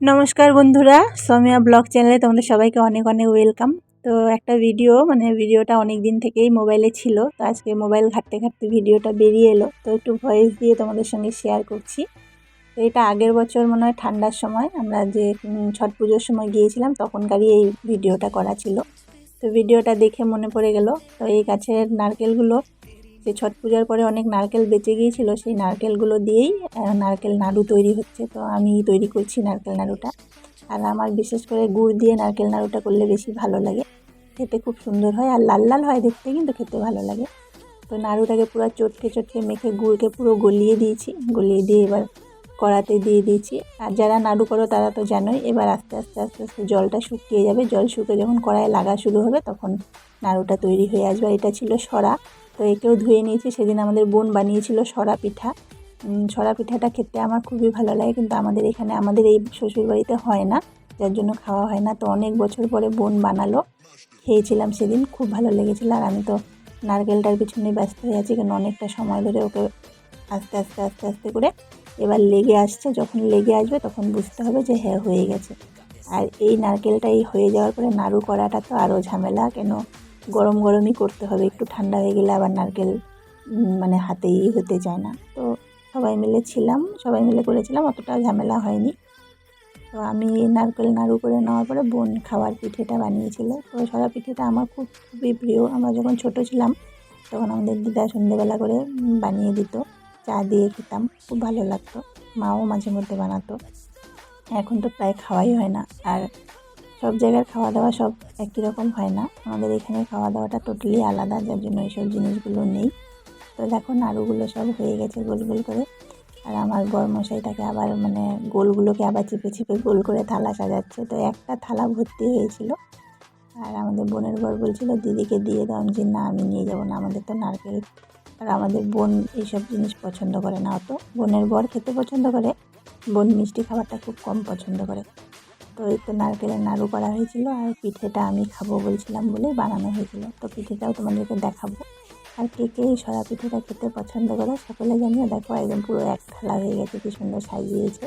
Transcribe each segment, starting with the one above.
নমস্কার বন্ধুরা, সোমিয়া ব্লগ চ্যানেলে তোমাদের সবাইকে অনেক অনেক ওয়েলকাম। তো একটা ভিডিও মানে ভিডিওটা অনেক দিন থেকেই মোবাইলে ছিল, তো আজকে মোবাইল ঘাটতে ঘাটতে ভিডিওটা বেরিয়ে এলো, তো একটু ভয়েস দিয়ে তোমাদের সঙ্গে শেয়ার করছি। তো এটা আগের বছর মনে হয় ঠান্ডার সময়, আমরা যে ছট পুজোর সময় গিয়েছিলাম, তখনকারই এই ভিডিওটা করা ছিল। তো ভিডিওটা দেখে মনে পড়ে গেল, তো এই গাছের নারকেলগুলো যে ছট পূজার পরে অনেক নারকেল বেঁচে গিয়েছিল, সেই নারকেলগুলো দিয়েই নারকেল নাড়ু তৈরি হচ্ছে। তো আমি তৈরি করছি নারকেল নাড়ুটা। আর আমার বিশেষ করে গুড় দিয়ে নারকেল নাড়ুটা করলে বেশি ভালো লাগে। খেতে খুব সুন্দর হয় আর লাল লাল হয় দেখতে, কিন্তু খেতে ভালো লাগে। তো নাড়ুটাকে পুরো চটকে চটকে মেখে গুড়কে পুরো গলিয়ে দিয়েছি। গলিয়ে দিয়ে এবার কড়াতে দিয়ে দিয়েছি। আর যারা নাড়ু করো তারা তো জানোই, এবার আস্তে আস্তে আস্তে আস্তে জলটা শুকিয়ে যাবে। জল শুকিয়ে যখন কড়াইয়ে লাগা শুরু হবে, তখন নাড়ুটা তৈরি হয়ে আসবে। এটা ছিল সরা। তো একেও ধুয়ে নিয়েছি। সেদিন আমাদের বোন বানিয়েছিল সরা পিঠা। সরা পিঠাটা খেতে আমার খুবই ভালো লাগে, কিন্তু আমাদের এখানে, আমাদের এই শ্বশুরবাড়িতে হয় না, যার জন্য খাওয়া হয় না। তো অনেক বছর পরে বোন বানালো, খেয়েছিলাম সেদিন, খুব ভালো লেগেছিলো। আর আমি তো নারকেলটার পিছনে ব্যস্ত হয়ে আছি, কারণ অনেকটা সময় ধরে ওকে আস্তে আস্তে আস্তে আস্তে করে এবার লেগে আসছে। যখন লেগে আসবে তখন বুঝতে হবে যে হ্যাঁ হয়ে গেছে। আর এই নারকেলটা এই হয়ে যাওয়ার পরে নাড়ু করাটা তো আরও ঝামেলা, কেন গরম গরমই করতে হবে। একটু ঠান্ডা হয়ে গেলে আবার নারকেল মানে হাতেই হতে চায় না। তো সবাই মিলে ছিলাম, সবাই মিলে করেছিলাম, অতটা ঝামেলা হয়নি। তো আমি নারকেল নাড়ু করে নেওয়ার পরে বোন খাওয়ার পিঠেটা বানিয়েছিল। তো সরা পিঠেটা আমার খুব, খুবই প্রিয়। আমরা যখন ছোট ছিলাম, তখন আমাদের দিদা সন্ধেবেলা করে বানিয়ে দিত। চা দিয়ে খেতাম, খুব ভালো লাগতো। মাও মাঝে মধ্যে বানাতো। এখন তো প্রায় খাওয়াই হয় না। আর সব জায়গার খাওয়া দাওয়া সব একই রকম হয় না। আমাদের এখানে খাওয়া দাওয়াটা টোটালি আলাদা, যার জন্য এইসব জিনিসগুলো নেই। তো দেখো, নাড়ুগুলো সব হয়ে গেছে গোল গোল করে। আর আমার বরমশাইটাকে আবার মানে গোলগুলোকে আবার চিপে চিপে গোল করে থালা সাজাচ্ছে। তো একটা থালা ভর্তি হয়েছিল। আর আমাদের বোনের বর বলছিল, দিদিকে দিয়ে দাও। যে না, আমি নিয়ে যাব না। আমাদের তো নারকেল আর আমাদের বোন এইসব জিনিস পছন্দ করে না অত। বোনের বর খেতে পছন্দ করে, বোন মিষ্টি খাবারটা খুব কম পছন্দ করে। তো এই তো নারকেলের নাড়ু করা হয়েছিল আর পিঠেটা আমি খাব বলছিলাম বলেই বানানো হয়েছিল। তো পিঠেটাও তোমাদেরকে দেখাবো। আর কে কে এই সরা পিঠেটা খেতে পছন্দ করে সকলে জানিও। দেখো একদম পুরো এক থালা হয়ে গেছে, কি সুন্দর সাজিয়েছে।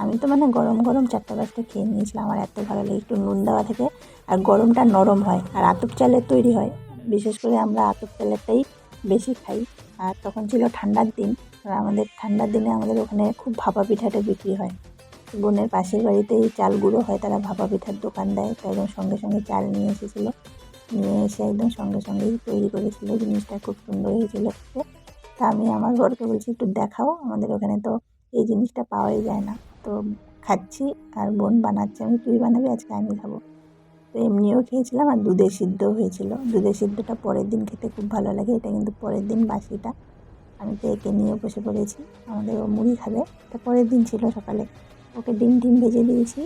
আমি তো মানে গরম গরম চারটা পাঁচটা খেয়ে নিয়েছিলাম। আমার এত ভালো লাগে, একটু নুন দেওয়া থেকে আর গরমটা নরম হয় আর আতপ চালের তৈরি হয়। বিশেষ করে আমরা আতপ চালেরটাই বেশি খাই। আর তখন ছিল ঠান্ডার দিন, আর আমাদের ঠান্ডার দিনে আমাদের ওখানে খুব ভাপা পিঠাটা বিক্রি হয়। বোনের পাশের বাড়িতেই চাল গুঁড়ো হয়, তারা ভাপা পিঠার দোকান দেয়। তো একদম সঙ্গে সঙ্গে চাল নিয়ে এসেছিল। নিয়ে এসে একদম সঙ্গে সঙ্গেই তৈরি করেছিল। জিনিসটা খুব সুন্দর হয়েছিল খেতে। তা আমি আমার বরকে বলছি, একটু দেখাও, আমাদের ওখানে তো এই জিনিসটা পাওয়াই যায় না। তো খাচ্ছি, আর বোন বানাচ্ছে, আমি তুই বানাবি, আজকে আমি খাব। তো এমনিও খেয়েছিলাম, আর দুধের সিদ্ধও হয়েছিল। দুধের সিদ্ধটা পরের দিন খেতে খুব ভালো লাগে, এটা কিন্তু পরের দিন বাসিটা। আমি তো একে নিয়ে বসে পড়েছি। আমাদের ও মুড়ি খাবে। এটা পরের দিন ছিল সকালে। ওকে ডিম ডিম ভেজে দিয়েছি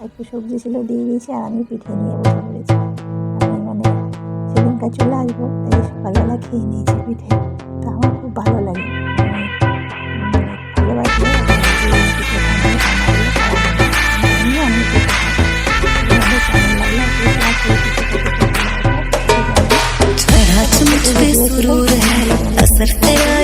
একটু সবজি ছিল দিয়ে দিয়েছি আর আমি পিঠে নিয়ে বসে পড়েছি আমি মানে সেদিনকার চলে আসবো তাই সকালবেলা খেয়ে নিয়েছি পিঠে তো আমার খুব ভালো লাগে মানে ভালোবাসি এই পিঠে বানালে বানালে আর এমনি আমি পিঠে খাই তোমাদের কেমন লাগলো প্লিজ আমার সেই পিঠে খেতে খুব ভালো লাগে चढ़ा मुझ पे सुरूर है असर तेरा